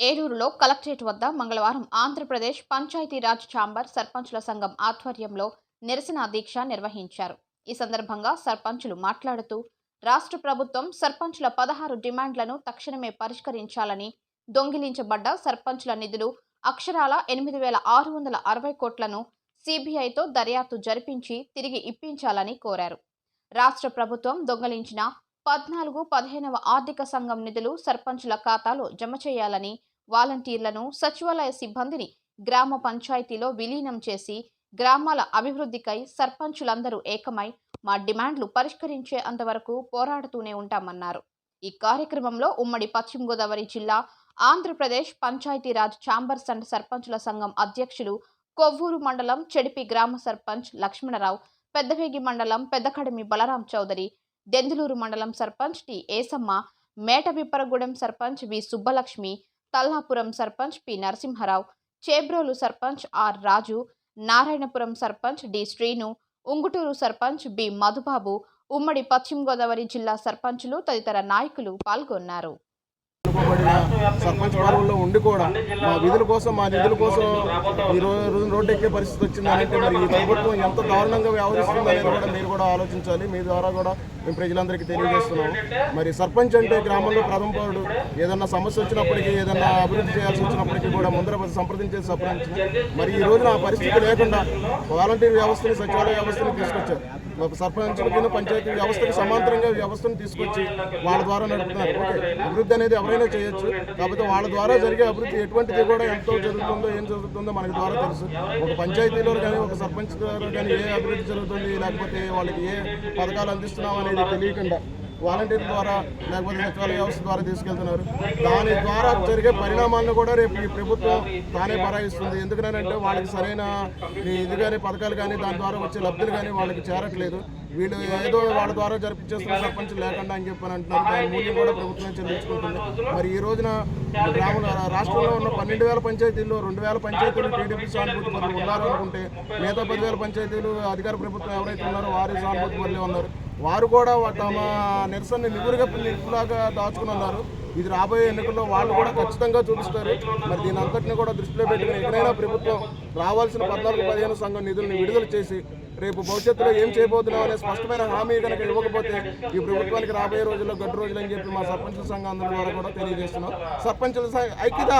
ఏలూరులో కలెక్టరేట్ వద్ద మంగళవారం ఆంధ్రప్రదేశ్ పంచాయతీరాజ్ ఛాంబర్ సర్పంచుల సంఘం ఆధ్వర్యంలో నిరసన దీక్ష నిర్వహించారు. ఈ సందర్భంగా సర్పంచులు మాట్లాడుతూ రాష్ట్ర ప్రభుత్వం సర్పంచుల పదహారు డిమాండ్లను తక్షణమే పరిష్కరించాలని దొంగిలించబడ్డ సర్పంచుల నిధులు అక్షరాల ఎనిమిది వేల ఆరు వందల అరవై కోట్లను సిబిఐతో దర్యాప్తు జరిపించి తిరిగి ఇప్పించాలని కోరారు. రాష్ట్ర ప్రభుత్వం దొంగలించిన పద్నాలుగు పదిహేనవ ఆర్థిక సంఘం నిధులు సర్పంచుల ఖాతాలో జమ చేయాలని వాలంటీర్లను సచివాలయ సిబ్బందిని గ్రామ పంచాయతీలో విలీనం చేసి గ్రామాల అభివృద్ధికై సర్పంచులందరూ ఏకమై మా డిమాండ్లు పరిష్కరించే అంతవరకు పోరాడుతూనే ఉంటామన్నారు. ఈ కార్యక్రమంలో ఉమ్మడి పశ్చిమ గోదావరి జిల్లా ఆంధ్రప్రదేశ్ పంచాయతీరాజ్ ఛాంబర్స్ అండ్ సర్పంచుల సంఘం అధ్యక్షులు కొవ్వూరు మండలం చెడిపి గ్రామ సర్పంచ్ లక్ష్మణరావు పెద్దవేగి మండలం పెద్దకడమి బలరాం చౌదరి దెందులూరు మండలం sarpanch T. Esamma Metavipparagudem sarpanch V. Subbalakshmi Tallapuram sarpanch P. Narasimharao Chebrolu sarpanch R. Raju Narayanapuram sarpanch D. Srinu Unguturu sarpanch B. Madhubabu ఉమ్మడి పశ్చిమ గోదావరి జిల్లా సర్పంచులు తదితర నాయకులు పాల్గొన్నారు. సర్పంచ్ పదవుల్లో ఉండి కూడా మా విధుల కోసం మా నిధుల కోసం ఈ రోజు రోడ్డు ఎక్కే పరిస్థితి వచ్చిందంటే మరి ఈ ప్రభుత్వం ఎంత దారుణంగా వ్యవహరిస్తుంది అనేది కూడా మీరు కూడా ఆలోచించాలి. మీ ద్వారా కూడా మేము ప్రజలందరికీ తెలియజేస్తున్నాము. మరి సర్పంచ్ అంటే గ్రామంలో ప్రథమ పౌరుడు ఏదన్నా సమస్య వచ్చినప్పటికీ ఏదన్నా అభివృద్ధి చేయాల్సి వచ్చినప్పటికీ కూడా ముందర సంప్రదించే సర్పంచ్. మరి ఈ రోజున ఆ పరిస్థితి లేకుండా వాలంటీర్ వ్యవస్థని సచివాలయ వ్యవస్థని తీసుకొచ్చారు. సర్పంచులకి పంచాయతీ వ్యవస్థకి సమాంతరంగా వ్యవస్థను తీసుకొచ్చి వాళ్ళ ద్వారా నడుపుతున్నారు. ఓకే అభివృద్ధి అనేది ఎవరైనా చేయొచ్చు. కాకపోతే వాళ్ళ ద్వారా జరిగే అభివృద్ధి ఎటువంటిది కూడా ఎంతో జరుగుతుందో ఏం జరుగుతుందో మనకి ద్వారా తెలుసు. ఒక పంచాయతీలో కానీ ఒక సర్పంచ్ ద్వారా కానీ ఏ అభివృద్ధి జరుగుతుంది లేకపోతే వాళ్ళకి ఏ పథకాలు అందిస్తున్నాం అనేది తెలియకుండా వాలంటీర్ ద్వారా లేకపోతే సచివాలయ వ్యవస్థ ద్వారా తీసుకెళ్తున్నారు. దాని ద్వారా జరిగే పరిణామాలను కూడా రేపు ఈ ప్రభుత్వం తానే పరాయిస్తుంది. ఎందుకనంటే వాళ్ళకి సరైన ఇది కానీ పథకాలు కానీ దాని ద్వారా వచ్చే లబ్ధులు కానీ వాళ్ళకి చేరట్లేదు. వీళ్ళు ఏదో వాళ్ళ ద్వారా జరిపించేస్తున్న సర్పంచ్ లేకుండా అని చెప్పని అంటున్నారు. దాని మూల్యం కూడా ప్రభుత్వం చెల్లించుకుంటుంది. మరి ఈ రోజున గ్రామంలో రాష్ట్రంలో ఉన్న పన్నెండు వేల పంచాయతీల్లో రెండు వేల పంచాయతీలు టీడీపీ సానుభూతి పనులు ఉన్నారు అనుకుంటే మిగతా పదివేల పంచాయతీలు అధికార ప్రభుత్వం ఎవరైతే ఉన్నారో వారి సానుభూతి పనులే ఉన్నారు. వారు కూడా తమ నిరసన నిగురుగా నిప్పులాగా దాచుకుని ఉన్నారు ఇది రాబోయే ఎన్నికల్లో వాళ్ళు కూడా ఖచ్చితంగా చూపిస్తారు. మరి దీని అంతటిని కూడా దృష్టిలో పెట్టుకుని ఎక్కడైనా ప్రభుత్వం రావాల్సిన పద్నాలుగు పదిహేను సంఘం నిధులను విడుదల చేసి రేపు భవిష్యత్తులో ఏం చేయబోతున్నాం అనే స్పష్టమైన హామీ కనుక ఇవ్వకపోతే ఈ ప్రభుత్వానికి రాబోయే రోజుల్లో గడ్డు రోజులు అని చెప్పి మా సర్పంచుల సంఘం అందరి ద్వారా కూడా తెలియజేస్తున్నాం. సర్పంచుల ఐక్యత